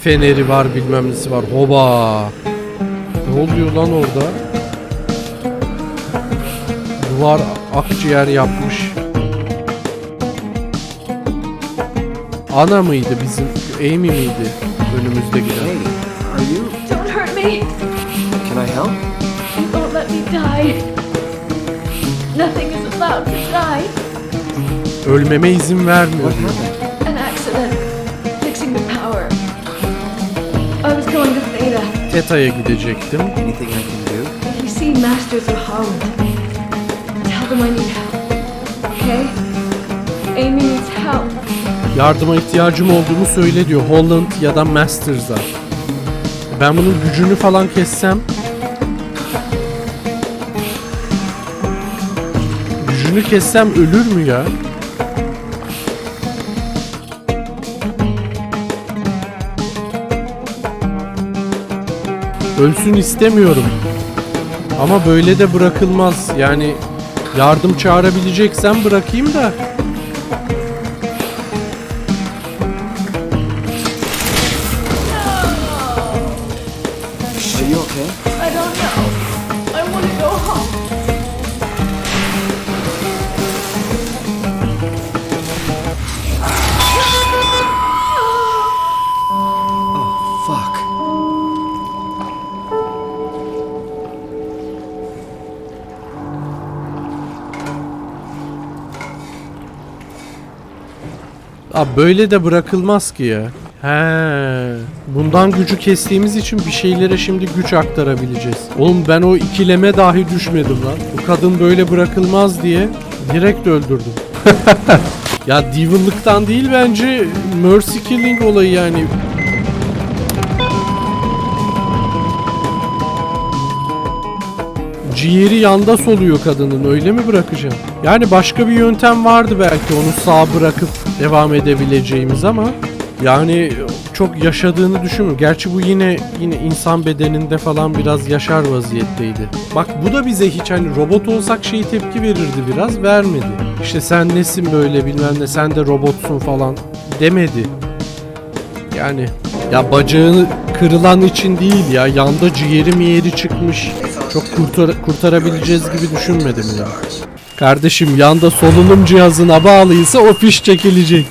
feneri var bilmem nesi var. Hoba. Ne oluyor lan orada? Duvar akciğer yapmış. Ana mıydı bizim? Amy miydi? Önümüzde giden. Hey, are you? Don't hurt me! Can I help? You won't let me die. Nothing is allowed to die. Ölmeme izin vermiyor. I was going to Theta. Teta'ya gidecektim. Anything I can do? If you see Masters of Holland, tell them I need help. Okay? Amy needs help. Yardıma ihtiyacım olduğunu söyle diyor. Holland ya da Masters'a. Ben bunun gücünü falan kessem Gücünü kessem ölür mü ya? Ölsün istemiyorum. Ama böyle de bırakılmaz. Yani yardım çağırabileceksem bırakayım da. Are you okay? I don't know. I want to go home. Abi böyle de bırakılmaz ki ya. He. Bundan gücü kestiğimiz için bir şeylere şimdi güç aktarabileceğiz. Oğlum ben o ikileme dahi düşmedim lan. Bu kadın böyle bırakılmaz diye direkt öldürdüm. ya Devil'lıktan değil bence Mercy Killing olayı yani. Ciğeri yanda soluyor kadının öyle mi bırakacağım? Yani başka bir yöntem vardı belki onu sağ bırakıp devam edebileceğimiz ama yani çok yaşadığını düşünmüyorum. Gerçi bu yine yine insan bedeninde falan biraz yaşar vaziyetteydi. Bak bu da bize hiç hani robot olsak şey tepki verirdi biraz vermedi. İşte sen nesin böyle bilmem ne sen de robotsun falan demedi. Yani ya bacağı kırılan için değil ya yanda ciğeri miğeri çıkmış. Çok kurtar kurtarabileceğiz gibi düşünmedim ya. Kardeşim yanda solunum cihazına bağlıysa o fiş çekilecek.